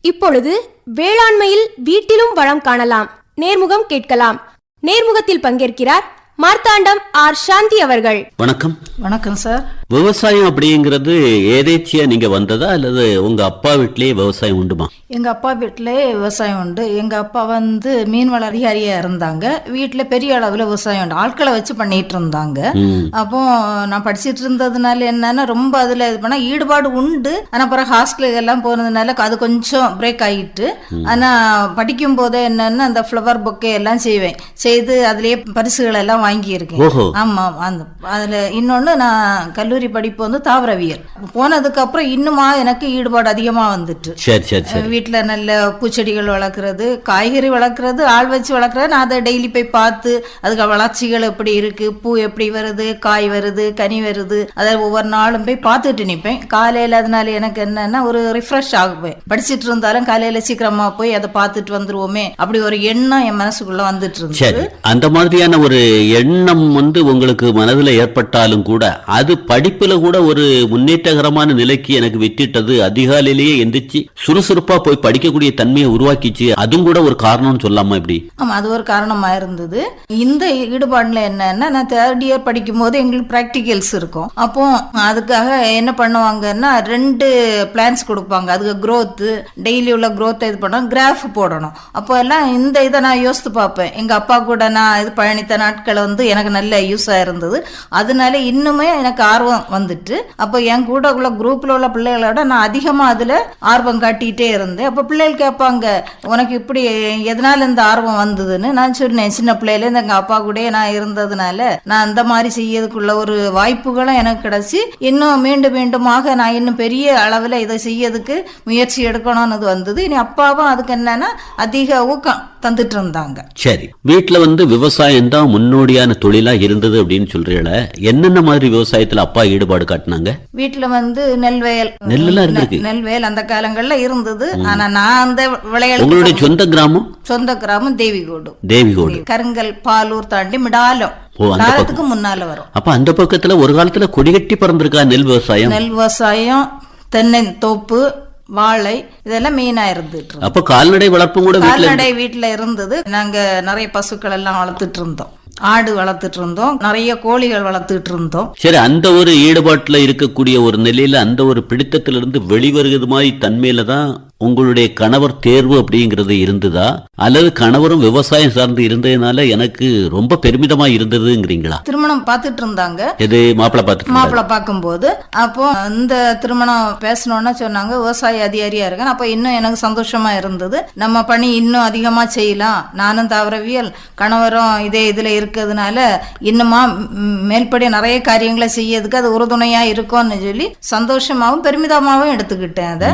இப்பொழுது வேளாண்மையில் வீட்டிலும் வளம் காணலாம். நேர்முகம் கேட்கலாம். நேர்முகத்தில் பங்கேற்கிறார் மார்த்தாண்டம் ஆர். சாந்தி அவர்கள். வணக்கம். வணக்கம் சார். விவசாயம் அப்படிங்கிறது ஏதேச்சியா நீங்க வந்ததா? அல்லது உங்க அப்பா வீட்லயே விவசாயம் உண்டுமா? எங்கள் அப்பா வீட்டிலே விவசாயம் உண்டு. எங்கள் அப்பா வந்து மீன் வள அதிகாரியாக இருந்தாங்க. வீட்டில் பெரிய அளவில் விவசாயம் உண்டு. ஆட்களை வச்சு பண்ணிட்டு இருந்தாங்க. அப்போ நான் படிச்சிட்டு இருந்ததுனால என்னன்னா ரொம்ப அதில் இது பண்ணால் ஈடுபாடு உண்டு. ஆனால் பிறகு ஹாஸ்டலுக்கு எல்லாம் போனதுனால அது கொஞ்சம் பிரேக் ஆகிட்டு ஆனால் படிக்கும் போதே என்னன்னா அந்த ஃப்ளவர் பொக்கே எல்லாம் செய்வேன். செய்து அதுலேயே பரிசுகள் எல்லாம் வாங்கியிருக்கேன். ஓஹோ. ஆமாம் அந்த அதில் இன்னொன்று நான் கல்லூரி படிப்பு வந்து தாவரவியல். போனதுக்கு அப்புறம் இன்னுமா எனக்கு ஈடுபாடு அதிகமாக வந்துட்டு. சரி சரி சரி. வீட்டில் நல்ல பூச்செடிகள் வளர்க்குறது காய்கறி வளர்க்குறது ஆள் வச்சு வளர்க்குறது நான் அதை டெய்லி போய் பார்த்து அதுக்கு வளர்ச்சிகள் எப்படி இருக்கு பூ எப்படி வருது காய் வருது கனி வருது அதை ஒவ்வொரு நாளும் போய் பார்த்துட்டு நிற்பேன். காலையில் அதனால எனக்கு என்னன்னா ஒரு ரிஃப்ரெஷ் ஆகுவேன். படிச்சிட்டு இருந்தாலும் காலையில் சீக்கிரமா போய் அதை பார்த்துட்டு வந்துருவோமே அப்படி ஒரு எண்ணம் என் மனசுக்குள்ள வந்துட்டு இருந்தது. சரி அந்த மாதிரியான ஒரு எண்ணம் வந்து உங்களுக்கு மனதுல ஏற்பட்டாலும் கூட அது படிப்புல கூட ஒரு முன்னேற்றகரமான நிலைக்கு எனக்கு வெற்றிட்டது அதிகாலையிலேயே எந்திரிச்சு சுறுசுறுப்பா போய் படிக்கக்கூடிய தன்மையை உருவாக்கிச்சு. அதுவும் கூட ஒரு காரணம்னு சொல்லாமா இப்படி? ஆமா அது ஒரு காரணமா இருந்தது. இந்த ஈடுபாடுல என்னன்னா நான் தேர்ட் இயர் படிக்கும் போது எங்களுக்கு ப்ராக்டிகல்ஸ் இருக்கும். அப்போ அதுக்காக என்ன பண்ணுவாங்கன்னா ரெண்டு பிளான்ஸ் கொடுப்பாங்க. அதுக்கு க்ரோத்து டெய்லி உள்ள க்ரோத்தை இது பண்ணணும். கிராஃப் போடணும். அப்போ எல்லாம் இந்த இதை நான் யோசித்து பார்ப்பேன். எங்கள் அப்பா கூட நான் இது பயணித்த நாட்கள் வந்து எனக்கு நல்ல யூஸாக இருந்தது. அதனால இன்னுமே எனக்கு ஆர்வம் வந்துட்டு அப்போ என் கூட உள்ள குரூப்பில் உள்ள பிள்ளைகளோட நான் அதிகமாக அதில் ஆர்வம் காட்டிகிட்டே இருந்தேன். அப்போ பிள்ளைகள் கேட்பாங்க உனக்கு இப்படி எதனால இந்த ஆர்வம் வந்ததுன்னு? நான் சொன்னேன் சின்ன பிள்ளையிலேருந்து எங்கள் அப்பா கூடயே நான் இருந்ததுனால நான் அந்த மாதிரி செய்யறதுக்குள்ள ஒரு வாய்ப்புகளும் எனக்கு கிடச்சி இன்னும் மீண்டும் மீண்டுமாக நான் இன்னும் பெரிய அளவில் இதை செய்யறதுக்கு முயற்சி எடுக்கணும்னு வந்தது. இனி அப்பாவும் அதுக்கு என்னன்னா அதிக ஊக்கம். தந்துட்டு இருந்தாங்க சரி. வீட்ல வந்து விவசாயம் தான் முன்னோடியான தொழிலா இருந்தது அப்படின்னு சொல்றீங்கள என்னென்ன மாதிரி விவசாயத்துல அப்பா ஈடுபாடு காட்டினாங்க? வீட்டுல வந்து நெல்வயல் நெல்லெல்லாம் இருந்திருக்கு. நெல்வயல் அந்த காலங்கள்ல இருந்தது. ஆனா நான் அந்த விளையாட்டு உங்களுடைய சொந்த கிராமம்? சொந்த கிராமம் தேவிகோடு. தேவிகோடு. கருங்கல் பாலூர் தாண்டி மிடாலம். காலத்துக்கு முன்னால வரும். அப்ப அந்த பக்கத்துல ஒரு காலத்துல கொடிகட்டி பறந்திருக்கா நெல் விவசாயம்? நெல் விவசாயம் தென்னை தோப்பு வாழை இதெல்லாம் மெயினா இருந்துட்டு. அப்ப கால்நடை வளர்ப்பும் கூட கால்நடை வீட்டுல இருந்தது. நாங்க நிறைய பசுக்கள் எல்லாம் வளர்த்துட்டு இருந்தோம் ஆடு வளர்த்துட்டு இருந்தோம் நிறைய கோழிகள் வளர்த்துட்டு இருந்தோம் சரி அந்த ஒரு ஈடுபாட்டுல இருக்கக்கூடிய ஒரு நிலையில அந்த ஒரு பிடித்தத்திலிருந்து வெளிவருகிறது மாதிரி தன்மையில தான் உங்களுடைய கணவர் தேர்வு அப்படிங்கிறது இருந்ததா? அல்லது கணவரும் விவசாயம் சார்ந்து இருந்ததுனால எனக்கு ரொம்ப பெருமிதமா இருந்ததுங்கிறீங்களா? திருமணம் பார்த்துட்டு இருந்தாங்க. எது? மாப்பிள்ளை பார்த்துட்டு மாப்பிள்ளை பார்க்கும்போது. அப்போ இந்த திருமணம் பேசணும்னா சொன்னாங்க விவசாய அதிகாரியா இருக்கேன். அப்போ இன்னும் எனக்கு சந்தோஷமா இருந்தது. நம்ம பணி இன்னும் அதிகமா செய்யலாம். நானும் தாவரவியல் கணவரும் இதே இதுல இருக்கிறதுனால இன்னுமா மேல்படி நிறைய காரியங்களை செய்யறதுக்கு அது உறுதுணையா இருக்கும்னு சொல்லி சந்தோஷமாவும் பெருமிதமாவும் எடுத்துக்கிட்டேன் அதை.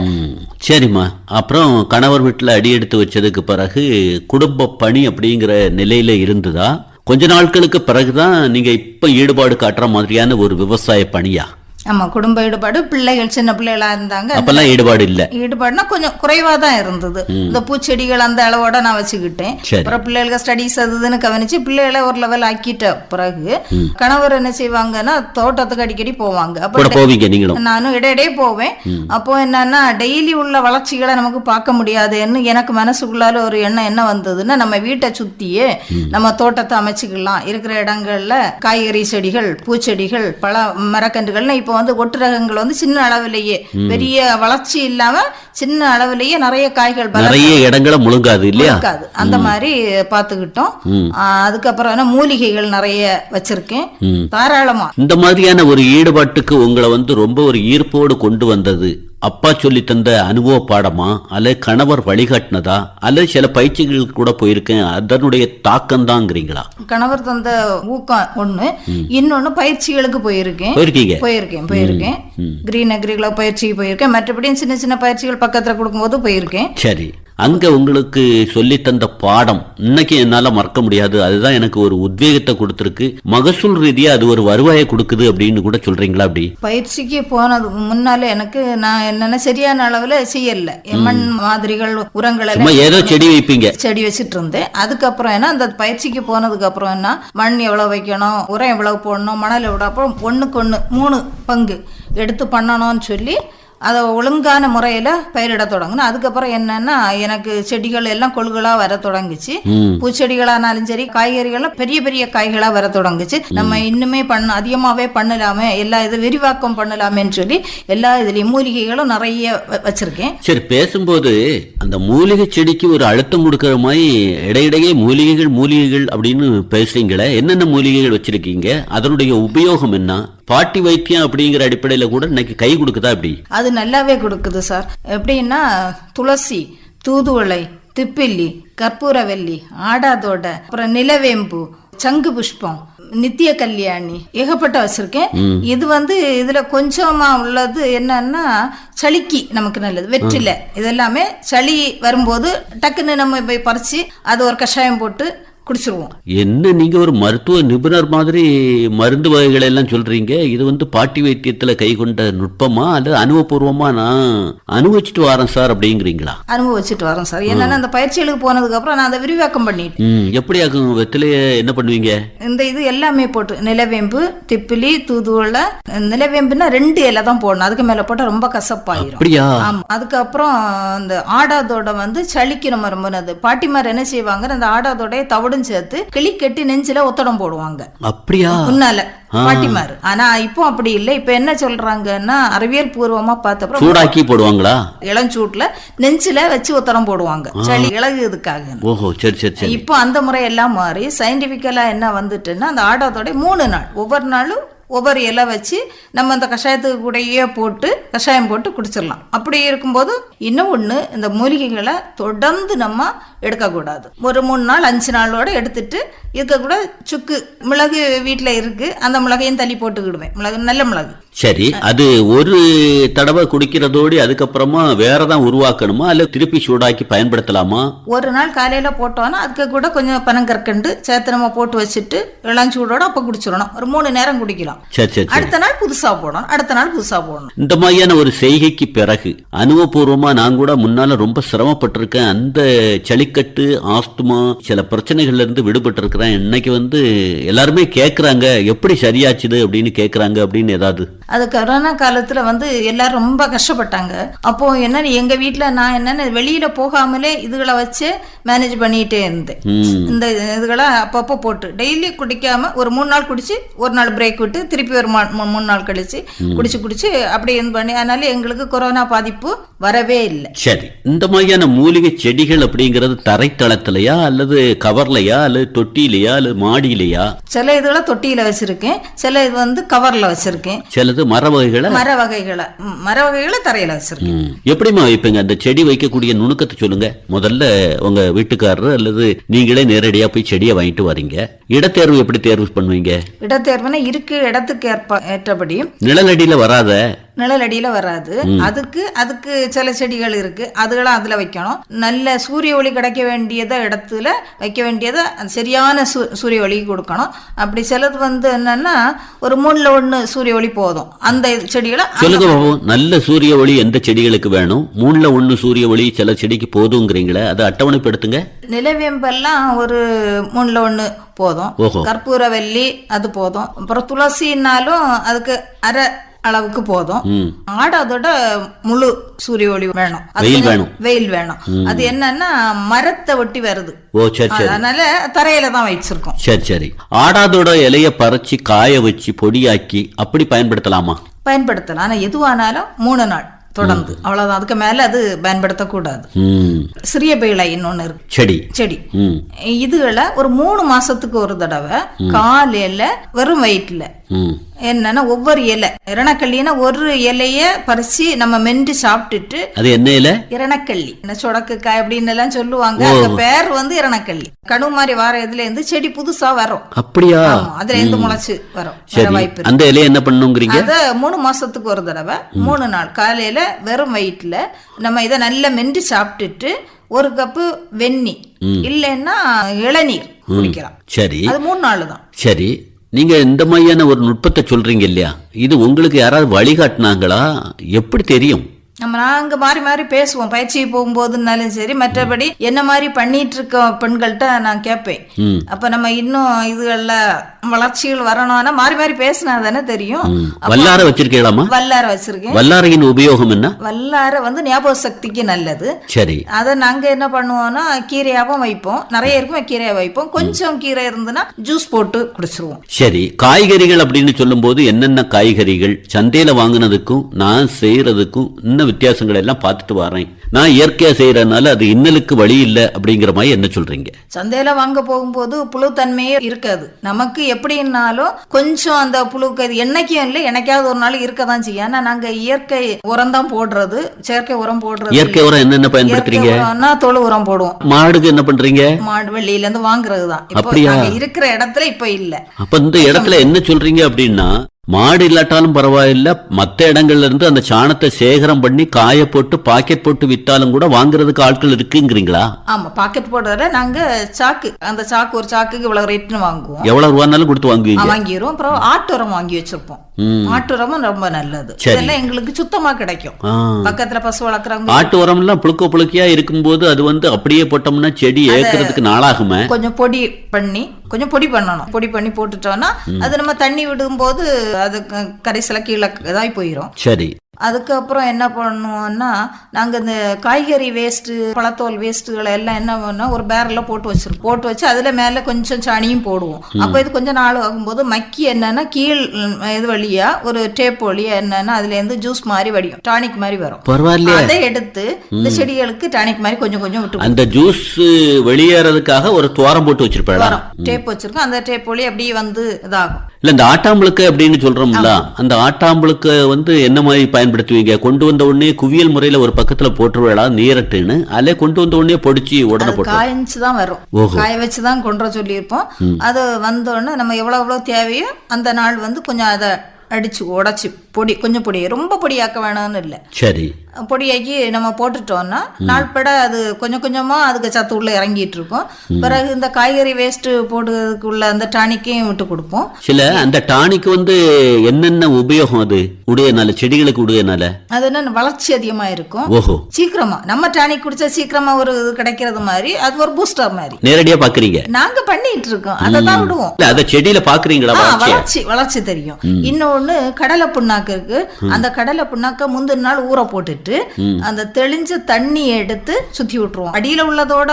சரிம்மா. அப்புறம் கணவர் வீட்டுல அடி எடுத்து வச்சதுக்கு பிறகு குடும்ப பணி அப்படிங்கிற நிலையில இருந்ததா? கொஞ்ச நாட்களுக்கு பிறகுதான் நீங்க இப்ப ஈடுபாடு காட்டுற மாதிரியான ஒரு விவசாய பணியா? ஆமா குடும்ப ஈடுபாடு பிள்ளைகள் சின்ன பிள்ளைகளா இருந்தாங்க. அப்பெல்லாம் ஈடுபாடு இல்ல. ஈடுபாடுனா கொஞ்சம் குறைவா தான் இருந்தது இந்த பூச்செடிகள் அந்த அளவோட நான் வச்சுக்கிட்டேன். அப்புறம் பிள்ளைகளுக்கு ஸ்டடீஸ் அதுன்னு கவனிச்சு பிள்ளைகளை ஒரு லெவல் ஆக்கிட்ட பிறகு கணவர் என்ன செய்வாங்கன்னா தோட்டத்துக்கு அடிக்கடி போவாங்க. அப்ப நானும் இடையிடையே போவேன். அப்போ என்னன்னா டெய்லி உள்ள வளர்ச்சிகளை நமக்கு பார்க்க முடியாதுன்னு எனக்கு மனசுக்குள்ளால ஒரு எண்ணம் என்ன வந்ததுன்னா நம்ம வீட்டை சுத்தியே நம்ம தோட்டத்தை அமைச்சுக்கலாம். இருக்கிற இடங்கள்ல காய்கறி செடிகள் பூச்செடிகள் பழ மரக்கன்றுகள்னு இப்போ வந்து ஒட்டு ரகங்கள் வந்து சின்ன அளவிலேயே பெரிய வளர்ச்சி இல்லாம சின்ன அளவிலேயே நிறைய காய்கள் நிறைய இடங்களை முழுங்காது இல்லையா? அந்த மாதிரி பார்த்துக்கிட்டோம். ஆஹ் அதுக்கப்புறம் என்ன மூலிகைகள் நிறைய வச்சிருக்கேன். தாராளமா. இந்த மாதிரியான ஒரு ஈடுபாட்டுக்கு உங்களை வந்து ரொம்ப ஒரு ஈர்ப்போடு கொண்டு வந்தது. அப்பா சொல்லி தந்த அனுபவ பாடமா? அல்லது கணவர் வழிகாட்டினதா? அல்லது சில பயிற்சிகளுக்கு கூட போயிருக்கேன். அதனுடைய தாக்கம் தாங்கிறீங்களா கணவர் தந்த ஊக்கம் ஒண்ணு. இன்னொன்னு பயிற்சிகளுக்கு போயிருக்கேன். போயிருக்கீங்க? போயிருக்கேன் போயிருக்கேன். கிரீன் அக்ரிகுல பயிற்சிக்கு போயிருக்கேன். மற்றபடி சின்ன சின்ன பயிற்சிகள் பக்கத்துல கொடுக்கும்போது போயிருக்கேன். சரி. அங்க உங்களுக்கு சொல்லி தந்த பாடம் இன்னைக்கு என்னால மறக்க முடியாது. அதுதான் எனக்கு ஒரு உத்வேகத்தை கொடுத்திருக்கு. மகசூல் ரீதியா அது ஒரு வருவாயை கொடுக்குது அப்படின்னு கூட சொல்றீங்களா அப்படி? பயிற்சிக்கு போனதுக்கு முன்னால எனக்கு நான் என்னன்னா சரியான அளவுல செய்யல. மண் மாதிரிகள் உரங்கள் ஏதோ செடி வைப்பீங்க. செடி வச்சுட்டு இருந்தேன். அதுக்கப்புறம் என்ன அந்த பயிற்சிக்கு போனதுக்கு அப்புறம் என்ன மண் எவ்வளவு வைக்கணும் உரம் எவ்வளவு போடணும் மணல் எவ்வளவு அப்புறம் ஒண்ணுக்கு ஒண்ணு மூணு பங்கு எடுத்து பண்ணணும்னு சொல்லி அதை ஒழுங்கான முறையில பயிரிட தொடங்கணும். அதுக்கப்புறம் என்னன்னா எனக்கு செடிகள் எல்லாம் கொள்களா வர தொடங்குச்சு. பூச்செடிகளானாலும் சரி காய்கறிகள்லாம் பெரிய பெரிய காய்களா வர தொடங்குச்சு. நம்ம இன்னுமே பண்ண அதிகமாவே பண்ணலாமே எல்லா இது விரிவாக்கம் பண்ணலாமேன்னு சொல்லி எல்லா இதுலயும் மூலிகைகளும் நிறைய வச்சிருக்கேன். சரி பேசும்போது அந்த மூலிகை செடிக்கு ஒரு அழுத்தம் கொடுக்கிற மாதிரி இடையிடையே மூலிகைகள் மூலிகைகள் அப்படின்னு பேசுறீங்களே என்னென்ன மூலிகைகள் வச்சிருக்கீங்க? அதனுடைய உபயோகம் என்ன? பாட்டி வைத்தியம் அப்படிங்கிற அடிப்படையில கூட இன்னைக்கு கை கொடுக்குதா அப்படி அது நல்லாவே கொடுக்குது சார். எப்படின்னா துளசி தூதுவளை திப்பில்லி கற்பூரவல்லி ஆடாதோட அப்புறம் நிலவேம்பு சங்கு புஷ்பம் நித்திய கல்யாணி ஏகப்பட்ட வச்சிருக்கேன். இது வந்து இதுல கொஞ்சமா உள்ளது என்னன்னா சளிக்கு நமக்கு நல்லது வெற்றிலை. இதெல்லாமே சளி வரும்போது டக்குன்னு நம்ம போய் பறிச்சு அது ஒரு கஷாயம் போட்டு குடிச்சிருவோம். என்ன நீங்க ஒரு மருத்துவ நிபுணர் மாதிரி மருந்து வகைகளை எல்லாம் சொல்றீங்க? இது வந்து பாட்டி வைத்தியத்துல கை கொண்ட நுட்பமா? அல்லது அனுபவபூர்வமா நான் அனுபவிச்சுட்டு வரேன் சார் அப்படிங்கிறீங்களா? அனுபவிச்சுட்டு வரோம் சார். என்னன்னா அந்த பயிற்சிகளுக்கு போனதுக்கு அப்புறம் நான் அதை விரிவாக்கம் பண்ணிட்டேன். எப்படி ஆகும் வெத்திலைய என்ன பண்ணுவீங்க? இந்த இது எல்லாமே போட்டு நிலவேம்பு திப்பிலி தூதுவளை நிலவேம்புனா ரெண்டு இலை தான் போடணும். அதுக்கு மேல போட்டா ரொம்ப கசப்பாயிரும். அப்படியா? ஆமா. அதுக்கப்புறம் இந்த ஆடாதோட வந்து சளிக்கு நம்ம ரொம்ப பாட்டிமார் என்ன செய்வாங்க அந்த ஆடாதோடைய தவிடும் சேர்த்து கிளி கட்டி நெஞ்சில ஒத்தடம் போடுவாங்க. அப்படியா? முன்னால. பாட்டிமார். ஆனா இப்போ அப்படி இல்லை. இப்போ என்ன சொல்றாங்கன்னா அறிவியல் பூர்வமா பார்த்தப்பறம் சூடாக்கி போடுவாங்களா? இளஞ்சூட்ல நெஞ்சில வச்சு ஒத்தடம் போடுவாங்க. சளி இளகுறதுக்காக ஓஹோ சரி சரி சரி. இப்போ அந்த முறை எல்லாம் மாறி சயின்டிபிக்கலா என்ன வந்துட்டுன்னா அந்த ஆடாதோட மூணு நாள். ஒவ்வொரு நாளும் ஒவ்வொரு இலை வச்சு நம்ம அந்த கஷாயத்துக்கு கூடயே போட்டு கஷாயம் போட்டு குடிச்சிடலாம். அப்படி இருக்கும்போது இன்னும் ஒன்று இந்த மூலிகைகளை தொடர்ந்து நம்ம எடுக்கக்கூடாது. ஒரு மூணு நாள் அஞ்சு நாளோட எடுத்துட்டு இருக்கக்கூட சுக்கு மிளகு வீட்டில் இருக்குது அந்த மிளகையும் தள்ளி போட்டுக்கிடுவேன். மிளகு நல்ல மிளகு. சரி அது ஒரு தடவை குடிக்கிறதோடு அதுக்கப்புறமா வேறதான் உருவாக்கணுமா? அல்ல திருப்பி சூடாக்கி பயன்படுத்தலாமா? ஒரு நாள் காலையில போட்டோன்னா அதுக்கு கூட கொஞ்சம் பனங்கற்கண்டு சேர்த்து நம்ம போட்டு வச்சுட்டு இளஞ்சூடோட அப்போ குடிச்சிடணும். ஒரு மூணு நேரம் குடிக்கலாம். சரி சரி சரி. அடுத்த நாள் புதுசா போடணும். அடுத்த நாள் புதுசா போடணும். இந்த மாதிரியான ஒரு செய்கைக்கு பிறகு அனுபவபூர்வமா நான் கூட முன்னால ரொம்ப சிரமப்பட்டிருக்கேன். அந்த சளிக்கட்டு ஆஸ்துமா சில பிரச்சனைகள்ல இருந்து விடுபட்டு இருக்கிறேன் இன்னைக்கு வந்து எல்லாருமே கேக்குறாங்க எப்படி சரியாச்சுது அப்படின்னு கேக்குறாங்க அப்படின்னு ஏதாவது? அது கொரோனா காலத்துல வந்து எல்லாரும் ரொம்ப கஷ்டப்பட்டாங்க. அப்போ என்ன எங்க வீட்ல நான் என்னன்னு வெளியில போகாமலே இதுகளை வச்சு மேனேஜ் பண்ணிட்டே இருந்தேன். இந்த இதுகளை அப்பப்போ போட்டு டெய்லி குடிக்காம ஒரு மூணு நாள் குடிச்சு ஒரு நாள் பிரேக் விட்டு திருப்பி ஒரு மூணு நாள் கழிச்சு குடிச்சு குடிச்சு அப்படி இது பண்ணி அதனால எங்களுக்கு கொரோனா பாதிப்பு வரவே இல்லை. சரி இந்த மாதிரியான மூலிகை செடிகள் அப்படிங்கிறது தரைத்தளத்திலயா அல்லது கவர்லையா அல்லது தொட்டிலையா அல்லது மாடியிலையா? சில இதுகளை தொட்டியில வச்சிருக்கேன் சில இது வந்து கவர்ல வச்சிருக்கேன். சிலது மர வகைகளை? மர வகைகளை. மர வகைகளை தரையில வச்சிருக்கேன். ம். எப்படிம்மா வைப்பீங்க அந்த செடி வைக்கக்கூடிய நுணுக்கத்தை சொல்லுங்க? முதல்ல உங்க வீட்டுக்காரரு அல்லது நீங்களே நேரடியா போய் செடியை வாங்கிட்டு வரீங்க. இடத்தேர்வு எப்படி தேர்வு பண்ணுவீங்க? இடத்தேர்வுனா இருக்கு இடத்துக்கு ஏற்ப ஏற்றபடி. நிழலடியில வராத நிழலடியில வராது. அதுக்கு அதுக்கு சில செடிகள் இருக்கு. அதுகளும் அதுல வைக்கணும். நல்ல சூரிய ஒளி கிடைக்க வேண்டியதை இடத்துல வைக்க வேண்டியதை சரியான சூ- சூரிய ஒளி கொடுக்கணும். அப்படி சிலது வந்து என்னன்னா ஒரு மூணுல ஒண்ணு சூரிய ஒளி போதும். அந்த செடிகளை சொல்லுங்க பாபு நல்ல சூரிய ஒளி எந்த செடிகளுக்கு வேணும்? மூணுல ஒண்ணு சூரிய ஒளி சில செடிக்கு போதுங்கிறீங்களே அதை அட்டவணைப்படுத்துங்க. நிலவேம்பெல்லாம் ஒரு மூணுல ஒண்ணு போதும். கற்பூரவல்லி அது போதும். அப்புறம் துளசின்னாலும் அதுக்கு அரை அளவுக்கு போதும். ஆடு அதோட முழு சூரிய ஒளி வேணும். வெயில் வேணும். வெயில் வேணும். அது என்னன்னா மரத்தை ஒட்டி வருது. ஓ சரி அதனால தரையில தான் வச்சிருக்கோம். சரி சரி. ஆடாதோட இலைய பறிச்சு காய வச்சு பொடியாக்கி அப்படி பயன்படுத்தலாமா? பயன்படுத்தலாம். ஆனா எதுவானாலும் மூணு நாள் தொடர்ந்து. அவ்வளவுதான். அதுக்கு மேல அது பயன்படுத்தக்கூடாது. சிறிய பையிலைன்னு ஒண்ணு இருக்கு. செடி. செடி. இதுகளை ஒரு மூணு மாசத்துக்கு ஒரு தடவை காலையில வெறும் வயிற்றுல என்னன்னா ஒவ்வொரு இலை. இரணக்கல்லினா ஒரு இலைய பறிச்சு நம்ம மென்று சாப்பிட்டுட்டு அது என்ன இலை? இரணக்கல்லி. என்ன சொடக்குக்காய் அப்படின்னு எல்லாம் சொல்லுவாங்க. அந்த பேர் வந்து இரணக்கல்லி. கனவு மாதிரி வார இதுல இருந்து செடி புதுசா வரும். அப்படியா? அதுல இருந்து முளைச்சு வரும். வாய்ப்பு. அந்த இலைய என்ன பண்ணுங்கிறீங்க? அத மூணு மாசத்துக்கு ஒரு தடவை மூணு நாள். காலையில வெறும் வயிற்றுல நம்ம இதை நல்லா மென்று சாப்பிட்டுட்டு ஒரு கப்பு வெந்நி இல்லைன்னா இளநீர் குடிக்கலாம். சரி. அது மூணு நாள் தான் சரி. நீங்க இந்த மாதிரியான ஒரு நுட்பத்தை சொல்றீங்க இல்லையா? இது உங்களுக்கு யாராவது வழிகாட்டினாங்களா? எப்படி தெரியும்? நம்ம நாங்க மாறி மாறி பேசுவோம். பயிற்சி போகும்போதுனாலும் சரி மற்றபடி என்ன மாதிரி பண்ணிட்டு இருக்க பெண்கள்கிட்ட நான் கேட்பேன். அப்ப நம்ம இன்னும் இதுகள்ல வளர்ச்சிகள் வரணும்னா மாறி மாறி பேசினா தானே தெரியும் வல்லார வச்சிருக்கீங்களாமா வல்லார வச்சிருக்கேன். வல்லாரையின் உபயோகம் என்ன? வல்லார வந்து ஞாபக சக்திக்கு நல்லது. சரி. அதை நாங்க என்ன பண்ணுவோம்னா கீரையாவும் வைப்போம். நிறைய இருக்கும் கீரையா வைப்போம். கொஞ்சம் கீரை இருந்துன்னா ஜூஸ் போட்டு குடிச்சிருவோம். சரி. காய்கறிகள் அப்படின்னு சொல்லும்போது என்னென்ன காய்கறிகள்? சந்தையில வாங்குனதுக்கும் நான் செய்யறதுக்கும் இன்னும் வித்தியாசங்கள் எல்லாம் பார்த்துட்டு வரேன். நான் இயற்கையா செய்யறதுனால அது இன்னலுக்கு வழி இல்லை அப்படிங்கிற மாதிரி என்ன சொல்றீங்க? சந்தையில வாங்க போகும்போது புழுத்தன்மையே இருக்காது. நமக்கு எப்படின்னாலும் கொஞ்சம் அந்த புழுக்கு அது என்னைக்கும் இல்லை என்னைக்காவது ஒரு நாள் இருக்க தான் செய்யும். ஆனா நாங்க இயற்கை உரம் தான் போடுறது. செயற்கை உரம் போடுறது. இயற்கை உரம் என்னென்ன பயன்படுத்துறீங்க? தொழு உரம் போடுவோம். மாடுக்கு என்ன பண்றீங்க? மாடு வெளியில இருந்து வாங்குறது தான் இப்போ இருக்கிற இடத்துல இப்ப இல்ல. அப்ப இந்த இடத்துல என்ன சொல்றீங்க அப்படின்னா மாடு இல்லாட்டாலும் பரவாயில்ல. மத்த இடங்கள்ல இருந்து அந்த சாணத்தை சேகரம் பண்ணி காய போட்டு பாக்கெட் போட்டு வித்தாலும் கூட வாங்குறதுக்கு ஆட்கள் இருக்குங்கிறீங்களா? ஆமா பாக்கெட் போடுறத நாங்க சாக்கு. அந்த சாக்கு ஒரு சாக்குக்கு இவ்வளவு ரேட்னு வாங்குவோம். எவ்வளவு ரூபானாலும் கொடுத்து வாங்குவீங்க? வாங்கிடுவோம். அப்புறம் ஆட்டு உரம் வாங்கி வச்சிருப்போம். ஆட்டு உரமும் ரொம்ப நல்லது. இதெல்லாம் எங்களுக்கு சுத்தமா கிடைக்கும். பக்கத்துல பசு வளர்க்குறவங்க ஆட்டு உரம் எல்லாம் புழுக்க புழுக்கையா இருக்கும்போது அது வந்து அப்படியே போட்டோம்னா செடி ஏக்கறதுக்கு நாளாகுமே. கொஞ்சம் பொடி பண்ணி கொஞ்சம் பொடி பண்ணணும். பொடி பண்ணி போட்டுட்டோம்னா அது நம்ம தண்ணி விடும்போது அது கரைசல கீழே இதாகி போயிடும் சரி. அதுக்கப்புறம் என்ன பண்ணுவோம்னா நாங்கள் இந்த காய்கறி வேஸ்ட்டு பழத்தோல் வேஸ்ட்டுகளை எல்லாம் என்ன பண்ணோம் ஒரு பேரலில் போட்டு வச்சிருப்போம் போட்டு வச்சு அதில் மேலே கொஞ்சம் சாணியும் போடுவோம். அப்போ இது கொஞ்சம் நாள் ஆகும்போது மக்கி என்னன்னா கீழ் இது வழியா ஒரு டேப் வழியா என்னன்னா அதுலேருந்து ஜூஸ் மாதிரி வடியும். டானிக் மாதிரி வரும். அதை எடுத்து இந்த செடிகளுக்கு டானிக் மாதிரி கொஞ்சம் கொஞ்சம் விட்டு அந்த ஜூஸ் வெளியேறதுக்காக ஒரு துவாரம் போட்டு வச்சிருப்பாளா? வரும். டேப் வச்சிருக்கோம். அந்த டேப் வழி அப்படியே வந்து இதாகும். இல்ல இந்த ஆட்டாம்புழுக்கு அப்படின்னு சொல்றோம்ல அந்த ஆட்டாம்புழுக்க வந்து என்ன மாதிரி பயன்படுத்துவீங்க? கொண்டு வந்த உடனே குவியல் முறையில ஒரு பக்கத்துல போட்டுருவேளா நீரட்டுன்னு அல்ல கொண்டு வந்த உடனே பொடிச்சு உடனே போட்டு காய்ச்சி தான் வரும். காய வச்சு தான் கொண்டு வர சொல்லியிருப்போம் அது வந்தோடனே நம்ம எவ்வளோ எவ்வளோ தேவையோ அந்த நாள் வந்து கொஞ்சம் அதை அடிச்சு உடைச்சி பொடி கொஞ்சம் பொடி ரொம்ப பொடியாக்க வேணும்னு இல்லை. சரி. பொடியாக்கி நம்ம போட்டுட்டோம்னா நாள்பட அது கொஞ்சம் கொஞ்சமா அதுக்கு சத்து உள்ள இறங்கிட்டு இருக்கும். பிறகு இந்த காய்கறி வேஸ்ட் போடுறதுக்குள்ள அந்த டானிக்கையும் விட்டு கொடுப்போம். சில அந்த டானிக் வந்து என்னென்ன உபயோகம் அது? உடையனால செடிகளுக்கு உடையனால? அது என்ன வளர்ச்சி அதிகமா இருக்கும். ஓஹோ. சீக்கிரமா நம்ம டானிக் குடிச்சா சீக்கிரமா ஒரு இது கிடைக்கிறது மாதிரி அது ஒரு பூஸ்டர் மாதிரி. நேரடியா பாக்குறீங்க? நாங்க பண்ணிட்டு இருக்கோம். அதை தான் விடுவோம். அத செடியில பாக்குறீங்களா வளர்ச்சி வளர்ச்சி தெரியும். இன்னொன்னு கடலை புண்ணாக்கு இருக்கு அந்த கடலை புண்ணாக்க முந்தின நாள் ஊற போட்டுட்டு அந்த தெளிஞ்ச தண்ணி எடுத்து சுத்தி விட்டுருவோம். அடியில உள்ளதோட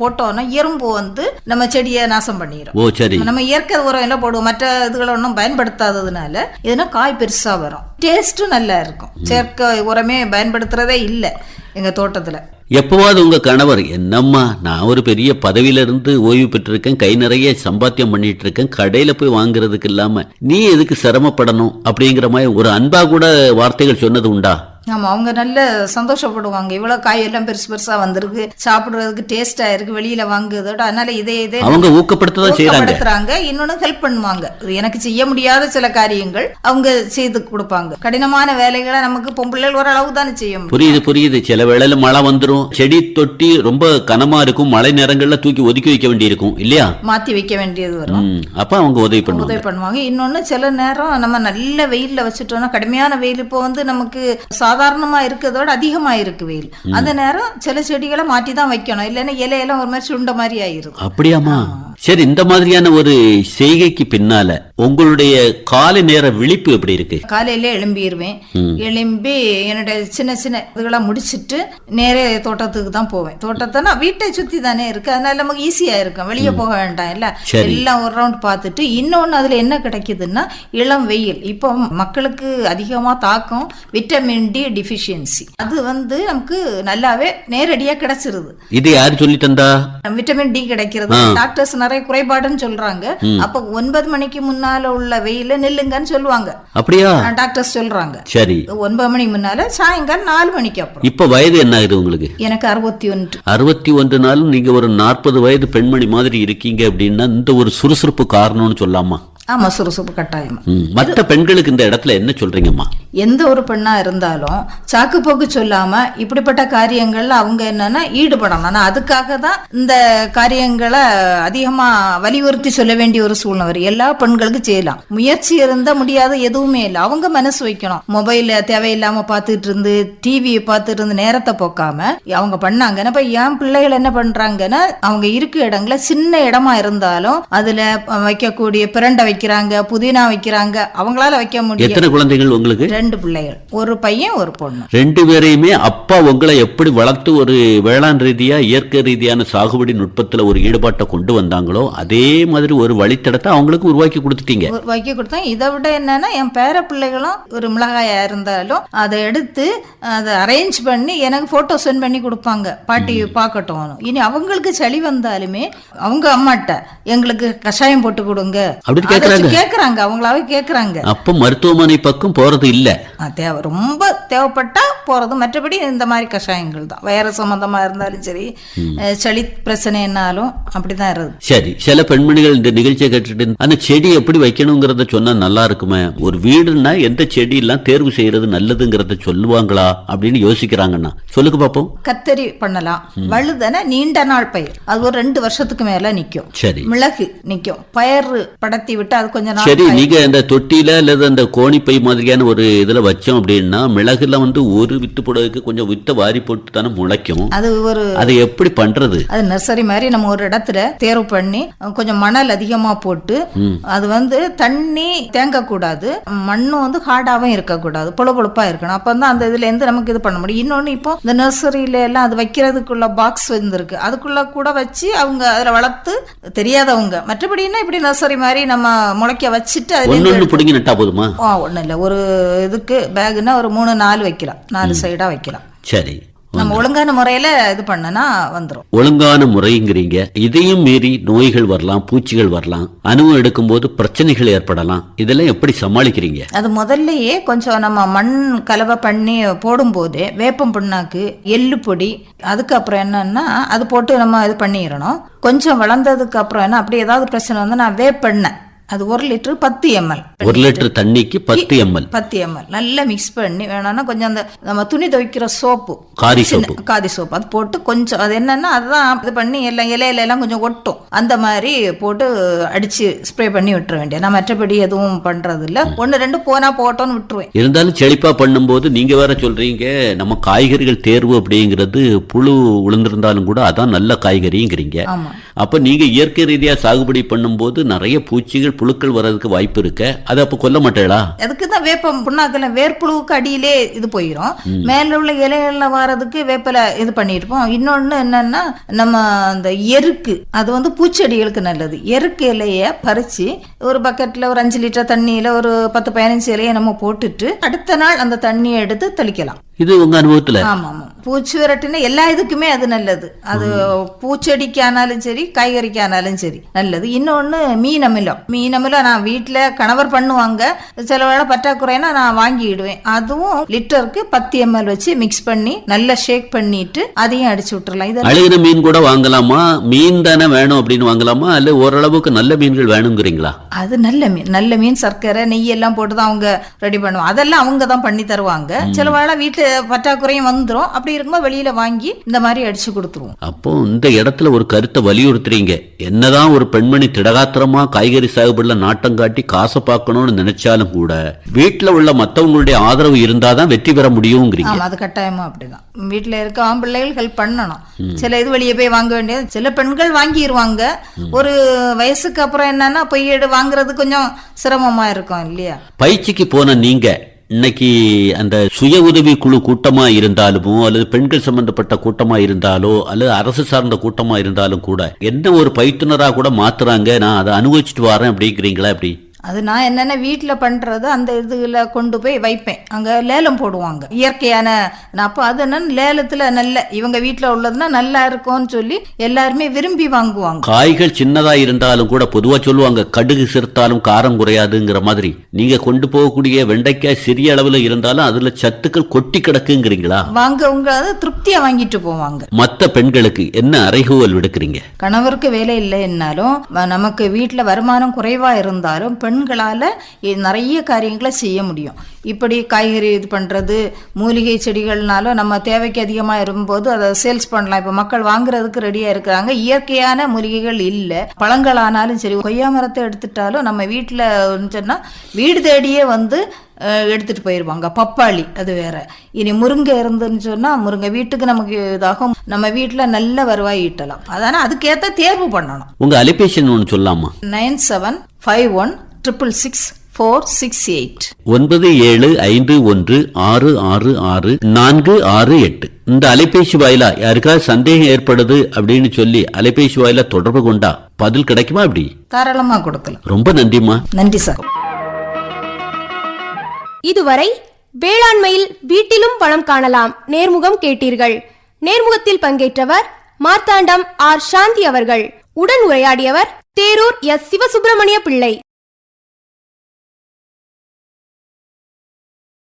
போட்டோம்னா எறும்பு வந்து நம்ம செடியை நாசம் பண்ணிடும் நம்ம இயற்கை உரம் எல்லாம் போடுவோம். மற்ற இதுகளை ஒன்றும் பயன்படுத்தாததுனால இதுனா காய் பெருசா வரும். டேஸ்ட்டும் நல்லா இருக்கும். செயற்கை உரமே பயன்படுத்துறதே இல்லை எங்க தோட்டத்துல. எப்போவாது உங்க கணவர் என்னம்மா நான் ஒரு பெரிய பதவியில இருந்து ஓய்வு பெற்றிருக்கேன் கை நிறைய சம்பாத்தியம் பண்ணிட்டு இருக்கேன் கடையில போய் வாங்குறதுக்கு இல்லாம நீ எதுக்கு சிரமப்படணும்? அப்படிங்கிற மாதிரி ஒரு அன்பா கூட வார்த்தைகள் சொன்னது உண்டா? ஆமா அவங்க நல்ல சந்தோஷப்படுவாங்க. இவ்வளவு காய் எல்லாம் பெருசு பெருசா வந்திருக்கு. சாப்பிடுறதுக்கு டேஸ்டா இருக்கு வெளியில வாங்குறதோட. அதனால இதே இதே அவங்க ஊக்கப்படுத்த தான் செய்யறாங்க ஊக்கப்படுத்துறாங்க. இன்னொன்னு ஹெல்ப் பண்ணுவாங்க. எனக்கு செய்ய முடியாத சில காரியங்கள் அவங்க செய்து கொடுப்பாங்க. கடினமான வேலைகளை நமக்கு பொம்பளைகள் ஓரளவு தானே செய்ய முடியும். புரியுது புரியுது. சில வேளையில மழை வந்துரும். செடி தொட்டி ரொம்ப கனமா இருக்கும். மழை நேரங்கள்ல தூக்கி ஒதுக்கி வைக்க வேண்டியிருக்கும். இல்லையா? மாத்தி வைக்க வேண்டியது வரும். அப்ப அவங்க உதவி பண்ணுவாங்க. உதவி பண்ணுவாங்க. இன்னொன்னு சில நேரம் நம்ம நல்ல வெயில்ல வச்சுட்டோம்னா கடுமையான வெயில் இப்போ வந்து நமக்கு சாதாரணமா இருக்கிறதோட அதிகமா இருக்கு வெயில் அந்த நேரம் சில செடிகளை மாற்றி தான் வைக்கணும். இல்லைன்னா இலையெல்லாம் ஒரு மாதிரி சுண்ட மாதிரி ஆயிருது அப்படியாமா சரி இந்த மாதிரியான ஒரு செய்கைக்கு பின்னால உங்களுடைய காலை நேர விழிப்பு எப்படி இருக்கு? காலையில எழும்பிடுவேன் எழும்பி என்னோட சின்ன சின்ன இதுகளை முடிச்சிட்டு நேரே தோட்டத்துக்கு தான் போவேன். தோட்டத்தை நான் வீட்டை சுத்தி தானே இருக்கு. அதனால நமக்கு ஈஸியா இருக்கும். வெளியே போக வேண்டாம் இல்ல. எல்லாம் ஒரு ரவுண்ட் பார்த்துட்டு இன்னொன்னு அதுல என்ன கிடைக்குதுன்னா இளம் வெயில். இப்போ மக்களுக்கு அதிகமா தாக்கம் விட்டமின் டி டிஃபிஷியன்சி அது வந்து நமக்கு நல்லாவே நேரடியா கிடைச்சிருது. இது யாரு சொல்லி தந்தா? விட்டமின் டி கிடைக்கிறது. டாக்டர்ஸ் நிறைய குறைபாடுன்னு சொல்றாங்க. அப்ப ஒன்பது மணிக்கு முன்னால உள்ள வெயில நில்லுங்கன்னு சொல்லுவாங்க. அப்படியா? டாக்டர்ஸ் சொல்றாங்க. சரி. ஒன்பது மணிக்கு முன்னால சாயங்காலம் நாலு மணிக்கு அப்புறம். இப்ப வயது என்ன ஆகுது உங்களுக்கு? எனக்கு அறுபத்தி ஒன்று. அறுபத்தி ஒன்று நாளும் நீங்க ஒரு நாற்பது வயது பெண்மணி மாதிரி இருக்கீங்க அப்படின்னா இந்த ஒரு சுறுசுறுப்பு காரணம்னு சொல்லாமா? ஆமா சுறுசுறுப்பு கட்டாயமா. ம், மத்த பெண்களுக்கு இந்த இடத்துல என்ன சொல்றீங்கம்மா? எந்த ஒரு பெண்ணா இருந்தாலும் சாக்கு போக்கு சொல்லாம இப்படிப்பட்ட காரியங்கள்ல அவங்க என்னன்னா ஈடுபடணும். ஆனா அதுக்காக தான் இந்த காரியங்களை அதிகமா வலியுறுத்தி சொல்ல வேண்டிய ஒரு சூழ்நிலை வரும். எல்லா பெண்களுக்கும் செய்யலாம். முயற்சி இருந்தா முடியாத எதுவுமே இல்லை. அவங்க மனசு வைக்கணும். மொபைல தேவையில்லாம பார்த்துட்டு இருந்து டிவியை பார்த்துட்டு இருந்து நேரத்தை போக்காம அவங்க பண்ணாங்கன்னா இப்ப என் பிள்ளைகள் என்ன பண்றாங்கன்னா அவங்க இருக்க இடங்கள சின்ன இடமா இருந்தாலும் அதுல வைக்கக்கூடிய பிரண்டை வைக்கிறாங்க புதினா வைக்கிறாங்க அவங்களால வைக்க முடியும் எத்தனை குழந்தைகள் உங்களுக்கு? ரெண்டு பிள்ளைகள். ஒரு பையன் ஒரு பொண்ணு. ரெண்டு பேரையுமே அப்பா உங்களை எப்படி வளர்த்து ஒரு வேளாண் ரீதியா இயற்கை ரீதியான சாகுபடி நுட்பத்துல ஒரு ஈடுபாட்டை கொண்டு வந்தாங்களோ அதே மாதிரி ஒரு வழித்தடத்தை அவங்களுக்கு உருவாக்கி கொடுத்துட்டீங்க. ஒரு வைக்க கொடுத்தேன். இதை விட என்னன்னா என் பேர பிள்ளைகளும் ஒரு மிளகாயா இருந்தாலும் அதை எடுத்து அதை அரேஞ்ச் பண்ணி எனக்கு போட்டோ சென்ட் பண்ணி கொடுப்பாங்க. பாட்டி பார்க்கட்டும். இனி அவங்களுக்கு சளி வந்தாலுமே அவங்க அம்மாட்ட எங்களுக்கு கஷாயம் போட்டு கொடுங்க. கேக்குறாங்க? கேக்குறாங்க அவங்களாவே கேக்குறாங்க. அப்ப மருத்துவமனை பக்கம் போறது இல்ல. தேவை ரொம்ப தேவைப்பட்டா போறது. மற்றபடி இந்த மாதிரி கஷாயங்கள் தான். வேற சம்பந்தமா இருந்தாலும் சரி சளி பிரச்சனைனாலும் அப்படிதான் இருக்குது சரி சில பெண்மணிகள் இந்த நிகழ்ச்சியை கேட்டுட்டு அந்த செடி எப்படி வைக்கணுங்கிறத சொன்னா நல்லா இருக்குமே. ஒரு வீடுன்னா எந்த செடி எல்லாம் தேர்வு செய்யறது நல்லதுங்கிறத சொல்லுவாங்களா அப்படின்னு யோசிக்கிறாங்கன்னா சொல்லுங்க பாப்போம். கத்தரி பண்ணலாம். வழுதனை நீண்ட நாள் பயிர். அது ஒரு ரெண்டு வருஷத்துக்கு மேல நிக்கும். சரி. மிளகு நிக்கும். பயிர் படத்தி விட்டு அது கொஞ்ச நாள் சரி. நீங்க அந்த தொட்டியில அல்லது அந்த கோணிப்பை மாதிரியான ஒரு இதுல வச்சோம் அப்படின்னா மிளகுல வந்து ஒரு வித்து போடுறதுக்கு கொஞ்சம் வித்தை வாரி போட்டு தானே முளைக்கும். அது ஒரு அதை எப்படி பண்றது? அது நர்சரி மாதிரி நம்ம ஒரு இடத்துல தேர்வு பண்ணி கொஞ்சம் மணல் அதிகமா போட்டு அது வந்து தண்ணி தேங்கக்கூடாது. மண்ணும் வந்து ஹார்டாவும் இருக்கக்கூடாது. பொழுப்பொழுப்பா இருக்கணும். அப்போ தான் அந்த இதுல இருந்து நமக்கு இது பண்ண முடியும். இன்னொன்னு இப்போ இந்த நர்சரியில எல்லாம் அது வைக்கிறதுக்குள்ள பாக்ஸ் வந்துருக்கு. அதுக்குள்ள கூட வச்சு அவங்க அதுல வளர்த்து தெரியாதவங்க. மற்றபடினா இப்படி நர்சரி மாதிரி நம்ம முளைக்க வச்சுட்டு அதுல பிடிங்கி நட்டா போதுமா? ஆ ஒன்றும் இல்லை. ஒரு இதுக்கு பேகுனா ஒரு மூணு நாலு வைக்கலாம். நாலு சைடா வைக்கலாம். சரி. நம்ம ஒழுங்கான முறையில இது பண்ணனா வந்துரும். ஒழுங்கான முறைங்கிறீங்க. இதையும் மீறி நோய்கள் வரலாம் பூச்சிகள் வரலாம் அணுவம் எடுக்கும்போது பிரச்சனைகள் ஏற்படலாம். இதெல்லாம் எப்படி சமாளிக்கிறீங்க? அது முதல்லயே கொஞ்சம் நம்ம மண் கலவை பண்ணி போடும்போதே வேப்பம் புண்ணாக்கு எள்ளு பொடி அதுக்கப்புறம் என்னன்னா அது போட்டு நம்ம இது பண்ணிடணும். கொஞ்சம் வளர்ந்ததுக்கு அப்புறம் என்ன அப்படி ஏதாவது பிரச்சனை வந்து நான் வேப்பெண்ணெய். அது ஒரு லிட்டர் பத்து எம்எல் ஒரு லிட்டர் தண்ணிக்கு பத்து எம்எல் பத்து எம்எல் நல்லா மிக்ஸ் பண்ணி வேணும்னா கொஞ்சம் அந்த நம்ம துணி துவைக்கிற சோப்பு சின்ன- சோப்பு. காதி சோப்பு அது போட்டு கொஞ்சம் அது என்னன்னா அதுதான் இது பண்ணி எல்லாம் இலையில எல்லாம் கொஞ்சம் ஒட்டும் அந்த மாதிரி போட்டு அடிச்சு ஸ்ப்ரே பண்ணி விட்டுற வேண்டிய நான் மற்றபடி எதுவும் பண்றது இல்ல ஒன்னு ரெண்டு போனா போட்டோன்னு விட்டுருவேன். இருந்தாலும் செழிப்பா பண்ணும்போது நீங்க வேற சொல்றீங்க நம்ம காய்கறிகள் தேர்வு அப்படிங்கிறது புழு விழுந்திருந்தாலும் கூட அதான் நல்ல காய்கறிங்கிறீங்க. ஆமா. அப்ப நீங்க இயற்கை ரீதியா சாகுபடி பண்ணும்போது நிறைய பூச்சிகள் புழுக்கள் வர்றதுக்கு வாய்ப்பு இருக்கு. அதை அப்ப கொல்ல மாட்டேளா அதுக்கு தான் வேப்பம் புண்ணாக்குல வேர்ப்புழுவுக்கு அடியிலே இது போயிடும் மேல உள்ள இலைகள்ல வர்றதுக்கு வேப்பில இது பண்ணிருப்போம் இன்னொன்னு என்னன்னா நம்ம அந்த எருக்கு அது வந்து பூச்செடிகளுக்கு நல்லது. எருக்கு இலைய பறிச்சு ஒரு பக்கெட்ல ஒரு அஞ்சு லிட்டர் தண்ணியில ஒரு பத்து பதினஞ்சு இலைய நம்ம போட்டுட்டு அடுத்த நாள் அந்த தண்ணியை எடுத்து தெளிக்கலாம். இது உங்க அனுபவத்துல? ஆமா ஆமா பூச்சி விரட்டுனா எல்லா இதுக்குமே அது நல்லது. அது பூச்செடிக்கு ஆனாலும் சரி காய்கறிக்கு ஆனாலும் சரி. நல்லது. இன்னொன்னு மீன் அமிலம். மீன் அமிலம் நான் வீட்டுல கணவர் பண்ணுவாங்க. சில வேளை பற்றாக்குறைனா நான் வாங்கிடுவேன். அதுவும் லிட்டருக்கு பத்து எம்எல் வச்சு மிக்ஸ் பண்ணி நல்லா ஷேக் பண்ணிட்டு அதையும் அடிச்சு விட்டுறலாம். இது அழுகின மீன் கூட வாங்கலாமா? மீன் தானே வேணும் அப்படின்னு வாங்கலாமா? அல்ல ஓரளவுக்கு நல்ல மீன்கள் வேணுங்கிறீங்களா? அது நல்ல மீன். நல்ல மீன் சர்க்கரை நெய் எல்லாம் போட்டு தான் அவங்க ரெடி பண்ணுவாங்க. அதெல்லாம் அவங்க தான் பண்ணி தருவாங்க. சில வேளை வீட்டுல பற்றாக்குறையும் வந்துரும். அப்படி இருக்கும்போது வெளியில வாங்கி இந்த மாதிரி அடிச்சு கொடுத்துருவோம். அப்போ இந்த இடத்துல ஒரு கருத்தை வலியுறுத்துறீங்க என்னதான் ஒரு பெண்மணி திடகாத்திரமா காய்கறி சாகுபடியில நாட்டம் காட்டி காசை பார்க்கணும்னு நினைச்சாலும் கூட வீட்டுல உள்ள மத்தவங்களுடைய ஆதரவு இருந்தாதான் வெற்றி பெற முடியுங்கிறீங்க. அது கட்டாயமா அப்படிதான். வீட்டுல இருக்க ஆம்பிள்ளைகள் ஹெல்ப் பண்ணணும். சில இது வெளியே போய் வாங்க வேண்டியது. சில பெண்கள் வாங்கிடுவாங்க ஒரு வயசுக்கு அப்புறம் என்னன்னா போய் வாங்குறது கொஞ்சம் சிரமமா இருக்கும் இல்லையா? பயிற்சிக்கு போன நீங்க இன்னைக்கு அந்த சுய உதவி குழு கூட்டமா இருந்தாலுமோ அல்லது பெண்கள் சம்பந்தப்பட்ட கூட்டமா இருந்தாலோ அல்லது அரசு சார்ந்த கூட்டமா இருந்தாலும் கூட என்ன ஒரு பயிற்றுனரா கூட மாத்துறாங்க நான் அதை அனுபவிச்சுட்டு வரேன் அப்படிங்கிறீங்களா அப்படி அது நான் என்னென்ன வீட்டில் பண்ணுறது அந்த இதில் கொண்டு போய் வைப்பேன். அங்கே லேலம் போடுவாங்க. இயற்கையான நான் அப்போ அது என்னன்னு லேலத்தில் நல்ல இவங்க வீட்டில் உள்ளதுன்னா நல்லா இருக்கும்னு சொல்லி எல்லாருமே விரும்பி வாங்குவாங்க. காய்கள் சின்னதா இருந்தாலும் கூட பொதுவா சொல்லுவாங்க கடுகு சிறுத்தாலும் காரம் குறையாதுங்கிற மாதிரி. நீங்க கொண்டு போகக்கூடிய வெண்டைக்காய் சிறிய அளவுல இருந்தாலும் அதுல சத்துக்கள் கொட்டி கிடக்குங்கிறீங்களா? வாங்கவங்க அதை திருப்தியாக வாங்கிட்டு போவாங்க. மத்த பெண்களுக்கு என்ன அறைகூவல் விடுக்கிறீங்க? கணவருக்கு வேலை இல்லைன்னாலும் நமக்கு வீட்டில் வருமானம் குறைவா இருந்தாலும் பெண்களால் நிறைய காரியங்களை செய்ய முடியும். இப்படி காய்கறி இது பண்ணுறது மூலிகை செடிகள்னாலும் நம்ம தேவைக்கு அதிகமாக இருக்கும்போது அதை சேல்ஸ் பண்ணலாம். இப்போ மக்கள் வாங்குறதுக்கு ரெடியாக இருக்கிறாங்க. இயற்கையான மூலிகைகள் இல்லை. பழங்களானாலும் சரி கொய்யா மரத்தை எடுத்துட்டாலும் நம்ம வீட்டில் சொன்னால் வீடு தேடியே வந்து அஹ், எடுத்துட்டு போயிடுவாங்க பப்பாளி அது வேற. இனி முருங்கை இருந்துன்னு சொன்னா முருங்கை வீட்டுக்கு நமக்கு இதாகும். நம்ம வீட்டில் நல்ல வருவாய் ஈட்டலாம். அதான அதுக்கேற்ற தேர்வு பண்ணணும். உங்க அலைபேசி எண் ஒன்று சொல்லாமா nine seven five one triple six four six eight ஒன்பது ஏழு ஐந்து ஒன்று ஆறு ஆறு ஆறு நான்கு ஆறு எட்டு. இந்த அலைபேசி வாயிலா யாருக்காவது சந்தேகம் ஏற்படுது அப்படின்னு சொல்லி அலைபேசி வாயிலா தொடர்பு கொண்டா பதில் கிடைக்குமா அப்படி தாராளமாக கொடுக்கலாம். ரொம்ப நன்றிம்மா. நன்றி சார். இதுவரை வேளாண்மையில் வீட்டிலும் வளம் காணலாம் நேர்முகம் கேட்டீர்கள். நேர்முகத்தில் பங்கேற்றவர் மார்த்தாண்டம் ஆர் சாந்தி அவர்கள். உடன் உரையாடியவர் தேரூர் எஸ் சிவசுப்பிரமணிய பிள்ளை.